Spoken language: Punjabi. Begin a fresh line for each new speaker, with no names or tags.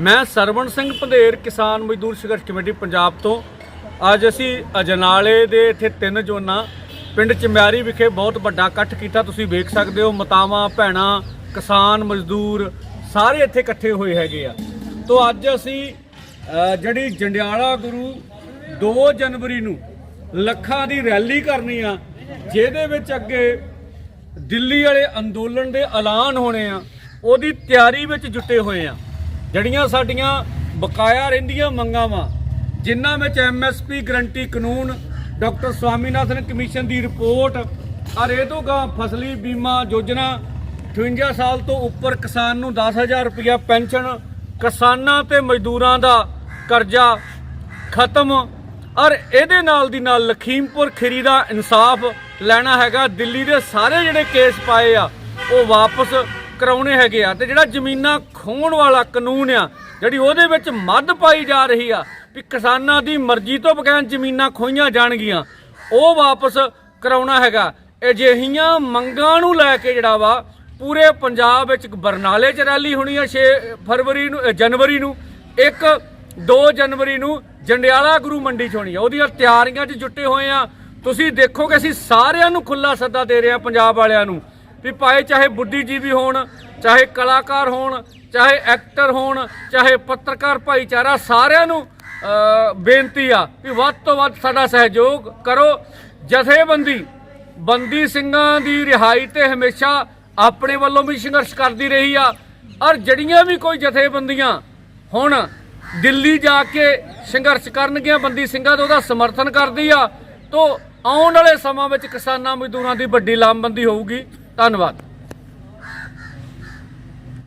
ਮੈਂ ਸਰਵਣ ਸਿੰਘ ਪੰਧੇਰ, ਕਿਸਾਨ ਮਜ਼ਦੂਰ ਸੰਘਰਸ਼ ਕਮੇਟੀ, ਪੰਜਾਬ ਤੋਂ। ਅੱਜ ਅਸੀਂ ਅਜਨਾਲੇ ਦੇ ਇੱਥੇ ਤਿੰਨ ਜੋਨਾਂ, ਪਿੰਡ ਚਮਿਆਰੀ ਵਿਖੇ ਬਹੁਤ ਵੱਡਾ ਇਕੱਠ ਕੀਤਾ। ਤੁਸੀਂ ਵੇਖ ਸਕਦੇ ਹੋ, ਮਤਾਵਾਂ, ਭੈਣਾਂ, ਕਿਸਾਨ, ਮਜ਼ਦੂਰ, ਸਾਰੇ ਇੱਥੇ ਇਕੱਠੇ ਹੋਏ ਹੈਗੇ ਆ। ਤੋਂ ਅੱਜ ਅਸੀਂ ਜਿਹੜੀ ਜੰਡਿਆਲਾ ਗੁਰੂ 2 ਜਨਵਰੀ ਨੂੰ ਲੱਖਾਂ ਦੀ ਰੈਲੀ ਕਰਨੀ ਆ, ਜਿਹਦੇ ਵਿੱਚ ਅੱਗੇ ਦਿੱਲੀ ਵਾਲੇ ਅੰਦੋਲਨ ਦੇ ਐਲਾਨ ਹੋਣੇ ਆ, ਉਹਦੀ ਤਿਆਰੀ ਵਿੱਚ ਜੁਟੇ ਹੋਏ ਆ। ਜਿਹੜੀਆਂ ਸਾਡੀਆਂ ਬਕਾਇਆ ਰਹਿੰਦੀਆਂ ਮੰਗਾਂ ਵਾ, ਜਿਨ੍ਹਾਂ ਵਿੱਚ ਐਮਐਸਪੀ ਗਰੰਟੀ ਕਾਨੂੰਨ, ਡਾਕਟਰ ਸਵਾਮੀਨਾਥਨ ਕਮਿਸ਼ਨ ਦੀ ਰਿਪੋਰਟ, ਔਰ ਇਹ ਤੋਂ ਗਾਂ ਫਸਲੀ ਬੀਮਾ ਯੋਜਨਾ 58 ਸਾਲ ਤੋਂ ਉੱਪਰ ਕਿਸਾਨ ਨੂੰ 10000 ਰੁਪਇਆ ਪੈਨਸ਼ਨ, ਕਿਸਾਨਾਂ ਤੇ ਮਜ਼ਦੂਰਾਂ ਦਾ ਕਰਜ਼ਾ ਖਤਮ, ਔਰ ਇਹਦੇ ਨਾਲ ਦੀ ਨਾਲ ਲਖੀਮਪੁਰ ਖੀਰੀ ਦਾ ਇਨਸਾਫ ਲੈਣਾ ਹੈਗਾ, ਦਿੱਲੀ ਦੇ ਸਾਰੇ ਜਿਹੜੇ ਕੇਸ ਪਾਏ ਆ, ਉਹ ਵਾਪਸ ਕਰਾਉਣੇ ਹੈਗੇ ਆ ਤੇ ਜਿਹੜਾ ਜ਼ਮੀਨਾਂ ਖੋਣ ਵਾਲਾ ਕਾਨੂੰਨ ਆ, ਜਿਹੜੀ ਉਹਦੇ ਵਿੱਚ ਮੱਧ ਪਾਈ ਜਾ ਰਹੀ ਆ ਵੀ ਕਿਸਾਨਾਂ ਦੀ ਮਰਜ਼ੀ ਤੋਂ ਬਗੈਰ ਜ਼ਮੀਨਾਂ ਖੋਈਆਂ ਜਾਣਗੀਆਂ, ਉਹ ਵਾਪਸ ਕਰਾਉਣਾ ਹੈਗਾ। ਅਜਿਹੀਆਂ ਮੰਗਾਂ ਨੂੰ ਲੈ ਕੇ ਜਿਹੜਾ ਵਾ, ਪੂਰੇ ਪੰਜਾਬ ਵਿੱਚ ਬਰਨਾਲੇ 'ਚ ਰੈਲੀ ਹੋਣੀ ਆ 6 ਫਰਵਰੀ ਨੂੰ ਜਨਵਰੀ ਨੂੰ, ਇੱਕ 2 ਜਨਵਰੀ ਨੂੰ ਜੰਡਿਆਲਾ ਗੁਰੂ ਮੰਡੀ 'ਚ ਹੋਣੀ ਆ, ਉਹਦੀਆਂ ਤਿਆਰੀਆਂ 'ਚ ਜੁਟੇ ਹੋਏ ਆ। ਤੁਸੀਂ ਦੇਖੋਗੇ ਅਸੀਂ ਸਾਰਿਆਂ ਨੂੰ ਖੁੱਲਾ ਸੱਦਾ ਦੇ ਰਹੇ ਆ ਪੰਜਾਬ ਵਾਲਿਆਂ ਨੂੰ। ਵੀ ਭਾਵੇਂ ਚਾਹੇ ਬੁੱਧੀਜੀਵੀ ਹੋਣ, ਚਾਹੇ ਕਲਾਕਾਰ ਹੋਣ, ਚਾਹੇ ਐਕਟਰ ਹੋਣ, ਚਾਹੇ ਪੱਤਰਕਾਰ ਭਾਈਚਾਰਾ, ਸਾਰਿਆਂ ਨੂੰ ਬੇਨਤੀ ਆ ਵੀ ਵੱਧ ਤੋਂ ਵੱਧ ਸਾਡਾ ਸਹਿਯੋਗ ਕਰੋ। ਜਥੇਬੰਦੀ, ਬੰਦੀ ਸਿੰਘਾਂ ਦੀ ਰਿਹਾਈ ਤੇ ਹਮੇਸ਼ਾ ਆਪਣੇ ਵੱਲੋਂ ਵੀ ਸੰਘਰਸ਼ ਕਰਦੀ ਰਹੀ ਆ। ਔਰ ਜੜੀਆਂ ਵੀ ਕੋਈ ਜਥੇਬੰਦੀਆਂ ਹੁਣ ਦਿੱਲੀ ਜਾ ਕੇ ਸੰਘਰਸ਼ ਕਰਨਗੀਆਂ, ਬੰਦੀ ਸਿੰਘਾਂ ਦਾ ਉਹਦਾ ਸਮਰਥਨ ਕਰਦੀ ਆ, ਤੋਂ ਆਉਣ ਵਾਲੇ ਸਮਾਂ ਵਿੱਚ ਕਿਸਾਨਾਂ ਮਜ਼ਦੂਰਾਂ ਦੀ ਵੱਡੀ ਲਾਮਬੰਦੀ ਹੋਊਗੀ। ਧੰਨਵਾਦ।